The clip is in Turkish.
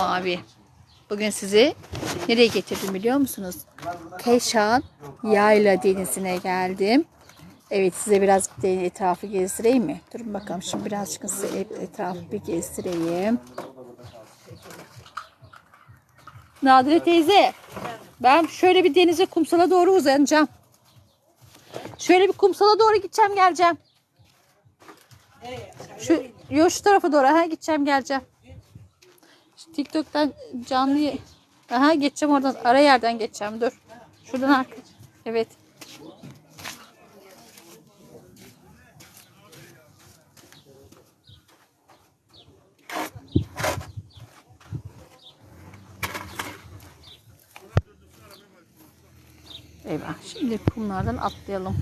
Mavi. Bugün sizi nereye getirdim biliyor musunuz? Keşan Yayla Denizi'ne geldim. Evet size biraz etrafı gezdireyim mi? Durun bakalım şimdi birazcık size et- etrafı bir gezdireyim. Nadire teyze ben şöyle bir denize kumsala doğru uzanacağım. Şöyle bir kumsala doğru gideceğim geleceğim. Şu, yo, şu tarafa doğru ha gideceğim geleceğim. TikTok'tan canlı Aha geçeceğim oradan. Ara yerden geçeceğim. Dur. Şuradan arka. Evet. Eyvah. Şimdi kumlardan atlayalım.